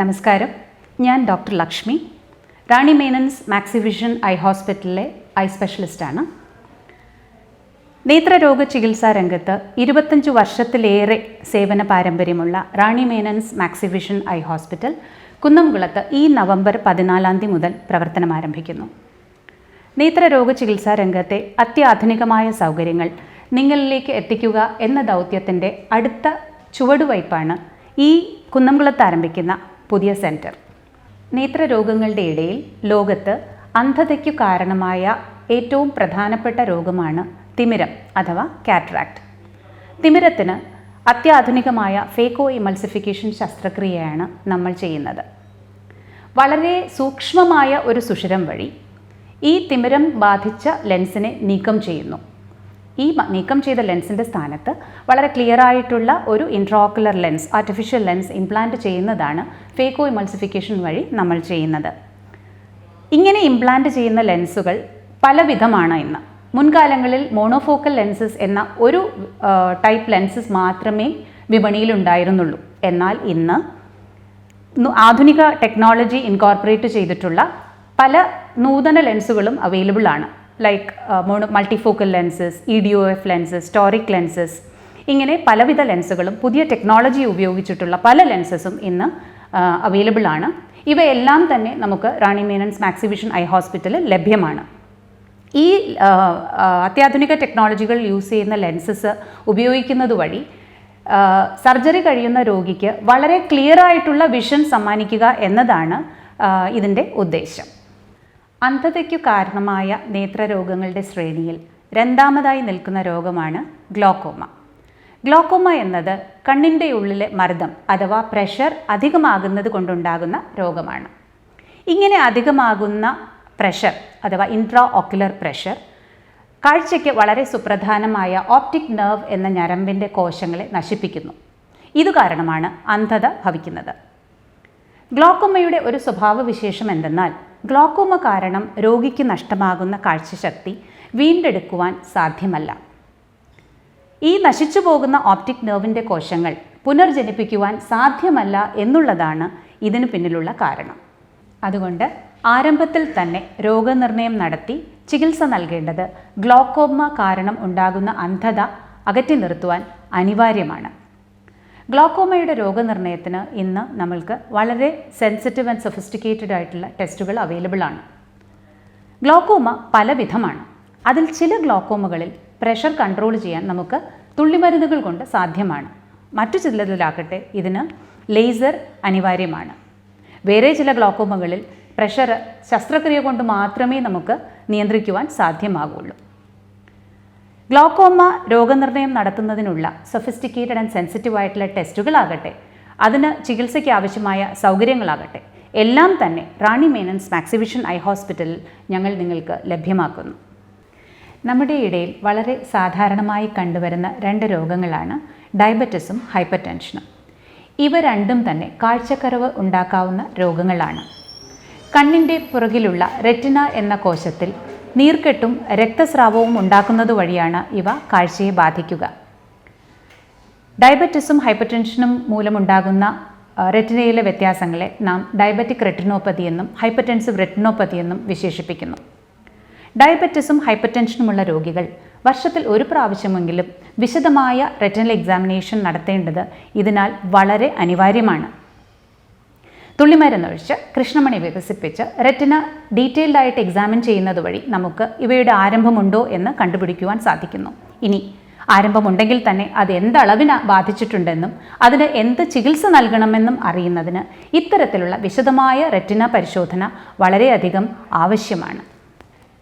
നമസ്കാരം. ഞാൻ doctor Lakshmi. Rani Menon's Maxivision eye ഹോസ്പിറ്റലിലെ ഐ സ്പെഷ്യലിസ്റ്റാണ് നേത്രരോഗ ചികിത്സാ രംഗത്ത് ഇരുപത്തഞ്ച് വർഷത്തിലേറെ സേവന പാരമ്പര്യമുള്ള Rani Menon's Maxivision eye hospital കുന്നംകുളത്ത് ഈ നവംബർ പതിനാലാം തീയതി മുതൽ പ്രവർത്തനം ആരംഭിക്കുന്നു. നേത്രരോഗ ചികിത്സാ രംഗത്തെ അത്യാധുനികമായ സൗകര്യങ്ങൾ നിങ്ങളിലേക്ക് എത്തിക്കുക എന്ന ദൗത്യത്തിന്റെ അടുത്ത ചുവടുവയ്പ്പാണ് ഈ കുന്നംകുളത്ത് ആരംഭിക്കുന്ന പുതിയ സെന്റർ നേത്രരോഗങ്ങളുടെ ഇടയിൽ ലോകത്ത് അന്ധതയ്ക്കു കാരണമായ ഏറ്റവും പ്രധാനപ്പെട്ട രോഗമാണ് തിമിരം അഥവാ കാറ്ററാക്ട്. തിമിരത്തിന് അത്യാധുനികമായ ഫേക്കോ ഇമൾസിഫിക്കേഷൻ ശസ്ത്രക്രിയയാണ് നമ്മൾ ചെയ്യുന്നത്. വളരെ സൂക്ഷ്മമായ ഒരു സുഷിരം വഴി ഈ തിമിരം ബാധിച്ച ലെൻസിനെ നീക്കം ചെയ്യുന്നു. ഈ നീക്കം ചെയ്ത ലെൻസിന്റെ സ്ഥാനത്ത് വളരെ ക്ലിയർ ആയിട്ടുള്ള ഒരു intraocular lens artificial lens implant ചെയ്യുന്നതാണ് ഫേക്കോ ഇമൾസിഫിക്കേഷൻ വഴി നമ്മൾ ചെയ്യുന്നത്. ഇങ്ങനെ ഇംപ്ലാന്റ് ചെയ്യുന്ന ലെൻസുകൾ പലവിധമാണ് ഇന്ന്. മുൻകാലങ്ങളിൽ മോണോഫോക്കൽ ലെൻസസ് എന്ന ഒരു ടൈപ്പ് ലെൻസസ് മാത്രമേ വിപണിയിൽ ഉണ്ടായിരുന്നുള്ളൂ. എന്നാൽ ഇന്ന് ആധുനിക ടെക്നോളജി ഇൻകോർപ്പറേറ്റ് ചെയ്തിട്ടുള്ള പല നൂതന ലെൻസുകളും അവൈലബിൾ ആണ്. Like mono multifocal lenses E D O F lenses toric lenses ഇങ്ങനെ പലവിധ ലെൻസുകളും പുതിയ ടെക്നോളജി ഉപയോഗിച്ചിട്ടുള്ള പല ലെൻസസും ഇന്ന് അവൈലബിൾ ആണ്. ഇവയെല്ലാം തന്നെ നമുക്ക് റാണി മേനൻസ് മാക്സിബിഷൻ ഐ ഹോസ്പിറ്റലിൽ ലഭ്യമാണ്. ഈ അത്യാധുനിക ടെക്നോളജികൾ യൂസ് ചെയ്യുന്ന ലെൻസസ് ഉപയോഗിക്കുന്നത് വഴി സർജറി കഴിയുന്ന രോഗിക്ക് വളരെ ക്ലിയർ ആയിട്ടുള്ള വിഷൻ സമ്മാനിക്കുക എന്നതാണ് ഇതിന്റെ ഉദ്ദേശം. അന്ധതയ്ക്കു കാരണമായ നേത്രരോഗങ്ങളുടെ ശ്രേണിയിൽ രണ്ടാമതായി നിൽക്കുന്ന രോഗമാണ് ഗ്ലോക്കോമ. ഗ്ലോക്കോമ എന്നത് കണ്ണിന്റെ ഉള്ളിലെ മർദ്ദം അഥവാ പ്രഷർ അധികമാകുന്നത് കൊണ്ടുണ്ടാകുന്ന രോഗമാണ്. ഇങ്ങനെ അധികമാകുന്ന പ്രഷർ അഥവാ ഇൻട്രാ ഓക്കുലർ പ്രഷർ കാഴ്ചയ്ക്ക് വളരെ സുപ്രധാനമായ ഓപ്റ്റിക് നെർവ് എന്ന ഞരമ്പിന്റെ കോശങ്ങളെ നശിപ്പിക്കുന്നു. ഇതു കാരണമാണ് അന്ധത ഭവിക്കുന്നത്. ഗ്ലോക്കോമയുടെ ഒരു സ്വഭാവവിശേഷം എന്തെന്നാൽ ഗ്ലോക്കോമ കാരണം രോഗിക്ക് നഷ്ടമാകുന്ന കാഴ്ചശക്തി വീണ്ടെടുക്കുവാൻ സാധ്യമല്ല. ഈ നശിച്ചു പോകുന്ന ഓപ്റ്റിക് നെർവിന്റെ കോശങ്ങൾ പുനർജനിപ്പിക്കുവാൻ സാധ്യമല്ല എന്നുള്ളതാണ് ഇതിനു പിന്നിലുള്ള കാരണം. അതുകൊണ്ട് ആരംഭത്തിൽ തന്നെ രോഗനിർണയം നടത്തി ചികിത്സ നൽകേണ്ടത് ഗ്ലോക്കോമ കാരണം ഉണ്ടാകുന്ന അന്ധത അകറ്റി നിർത്തുവാൻ അനിവാര്യമാണ്. ഗ്ലോക്കോമയുടെ രോഗനിർണയത്തിന് ഇന്ന് നമ്മൾക്ക് വളരെ സെൻസിറ്റീവ് ആൻഡ് സൊഫിസ്റ്റിക്കേറ്റഡ് ആയിട്ടുള്ള ടെസ്റ്റുകൾ അവൈലബിൾ ആണ്. ഗ്ലോക്കോമ പലവിധമാണ്. അതിൽ ചില ഗ്ലോക്കോമകളിൽ പ്രഷർ കൺട്രോൾ ചെയ്യാൻ നമുക്ക് തുള്ളിമരുന്നുകൾ കൊണ്ട് സാധ്യമാണ്. മറ്റു ചിലതിലാകട്ടെ ഇതിന് ലേസർ അനിവാര്യമാണ്. വേറെ ചില ഗ്ലോക്കോമകളിൽ പ്രഷർ ശസ്ത്രക്രിയ കൊണ്ട് മാത്രമേ നമുക്ക് നിയന്ത്രിക്കുവാൻ സാധ്യമാകുള്ളൂ ഗ്ലോക്കോമ രോഗനിർണയം നടത്തുന്നതിനുള്ള സൊഫിസ്റ്റിക്കേറ്റഡ് ആൻഡ് സെൻസിറ്റീവ് ആയിട്ടുള്ള ടെസ്റ്റുകളാകട്ടെ അതിന് ചികിത്സയ്ക്ക് ആവശ്യമായ സൗകര്യങ്ങളാകട്ടെ എല്ലാം തന്നെ റാണി മേനൻസ് മാക്സിവിഷൻ ഐ ഹോസ്പിറ്റലിൽ ഞങ്ങൾ നിങ്ങൾക്ക് ലഭ്യമാക്കുന്നു. നമ്മുടെ ഇടയിൽ വളരെ സാധാരണമായി കണ്ടുവരുന്ന രണ്ട് രോഗങ്ങളാണ് ഡയബറ്റിസും ഹൈപ്പർ ടെൻഷനും ഇവ രണ്ടും തന്നെ കാഴ്ചക്കറവ് ഉണ്ടാക്കാവുന്ന രോഗങ്ങളാണ്. കണ്ണിന്റെ പുറകിലുള്ള റെറ്റിന എന്ന കോശത്തിൽ നീർക്കെട്ടും രക്തസ്രാവവും ഉണ്ടാക്കുന്നത് വഴിയാണ് ഇവ കാഴ്ചയെ ബാധിക്കുക. ഡയബറ്റിസും ഹൈപ്പർ ടെൻഷനും മൂലമുണ്ടാകുന്ന റെറ്റിനയിലെ വ്യത്യാസങ്ങളെ നാം ഡയബറ്റിക് റെറ്റിനോപ്പതി എന്നും ഹൈപ്പർ ടെൻസീവ് റെറ്റിനോപ്പതി എന്നും വിശേഷിപ്പിക്കുന്നു. ഡയബറ്റിസും ഹൈപ്പർ ടെൻഷനുമുള്ള രോഗികൾ വർഷത്തിൽ ഒരു പ്രാവശ്യമെങ്കിലും വിശദമായ റെറ്റിനൽ എക്സാമിനേഷൻ നടത്തേണ്ടത് ഇതിനാൽ വളരെ അനിവാര്യമാണ്. തുള്ളിമരുന്നൊഴിച്ച് കൃഷ്ണമണി വികസിപ്പിച്ച് റെറ്റിന ഡീറ്റെയിൽഡ് ആയിട്ട് എക്സാമിൻ ചെയ്യുന്നത് വഴി നമുക്ക് ഇവയുടെ ആരംഭമുണ്ടോ എന്ന് കണ്ടുപിടിക്കുവാൻ സാധിക്കുന്നു. ഇനി ആരംഭമുണ്ടെങ്കിൽ തന്നെ അത് എന്തളവിന് ബാധിച്ചിട്ടുണ്ടെന്നും അതിന് എന്ത് ചികിത്സ നൽകണമെന്നും അറിയുന്നതിന് ഇത്തരത്തിലുള്ള വിശദമായ റെറ്റിന പരിശോധന വളരെയധികം ആവശ്യമാണ്.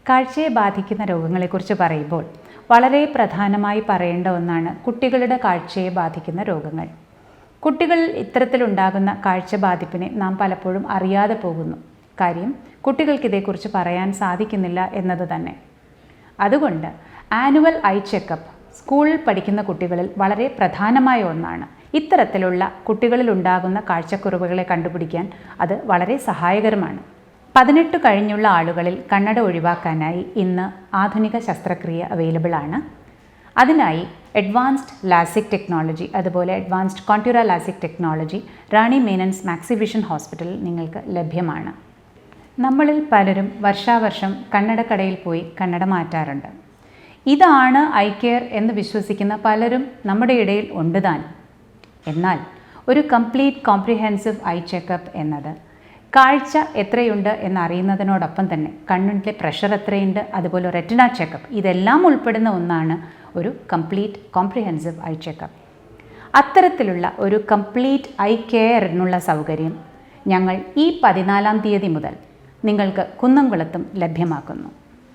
കാഴ്ചയെ ബാധിക്കുന്ന രോഗങ്ങളെക്കുറിച്ച് പറയുമ്പോൾ വളരെ പ്രധാനമായി പറയേണ്ട ഒന്നാണ് കുട്ടികളുടെ കാഴ്ചയെ ബാധിക്കുന്ന രോഗങ്ങൾ. കുട്ടികൾ ഇത്തരത്തിലുണ്ടാകുന്ന കാഴ്ച ബാധിപ്പിനെ നാം പലപ്പോഴും അറിയാതെ പോകുന്നു. കാര്യം കുട്ടികൾക്ക് ഇതേക്കുറിച്ച് പറയാൻ സാധിക്കുന്നില്ല എന്നത് തന്നെ. അതുകൊണ്ട് ആനുവൽ ഐ ചെക്കപ്പ് സ്കൂളിൽ പഠിക്കുന്ന കുട്ടികളിൽ വളരെ പ്രധാനമായ ഒന്നാണ്. ഇത്തരത്തിലുള്ള കുട്ടികളിൽ ഉണ്ടാകുന്ന കാഴ്ചക്കുറവുകളെ കണ്ടുപിടിക്കാൻ അത് വളരെ സഹായകരമാണ്. പതിനെട്ട് കഴിഞ്ഞുള്ള ആളുകളിൽ കണ്ണട ഒഴിവാക്കാനായി ഇന്ന് ആധുനിക ശസ്ത്രക്രിയ അവൈലബിൾ ആണ്. അതിനായി അഡ്വാൻസ്ഡ് ലാസിക് ടെക്നോളജി അതുപോലെ advanced Contoura LASIK technology Rani Menon's Maxivision ഹോസ്പിറ്റലിൽ നിങ്ങൾക്ക് ലഭ്യമാണ്. നമ്മളിൽ പലരും വർഷാവർഷം കണ്ണടക്കടയിൽ പോയി കണ്ണട മാറ്റാറുണ്ട്. ഇതാണ് ഐ കെയർ എന്ന് വിശ്വസിക്കുന്ന പലരും നമ്മുടെ ഇടയിൽ ഉണ്ട് താൻ. എന്നാൽ ഒരു കംപ്ലീറ്റ് കോംപ്രിഹെൻസീവ് ഐ ചെക്കപ്പ് എന്നത് കാഴ്ച എത്രയുണ്ട് എന്നറിയുന്നതിനോടൊപ്പം തന്നെ കണ്ണിന്റെ പ്രഷർ എത്രയുണ്ട് അതുപോലെ റെറ്റിന ചെക്കപ്പ് ഇതെല്ലാം ഉൾപ്പെടുന്ന ഒന്നാണ് ഒരു കംപ്ലീറ്റ് കോംപ്രിഹെൻസീവ് ഐ ചെക്കപ്പ് അത്തരത്തിലുള്ള ഒരു കംപ്ലീറ്റ് ഐ കെയറിനുള്ള സൗകര്യം ഞങ്ങൾ ഈ പതിനാലാം തീയതി മുതൽ നിങ്ങൾക്ക് കുന്നംകുളത്തും ലഭ്യമാക്കുന്നു.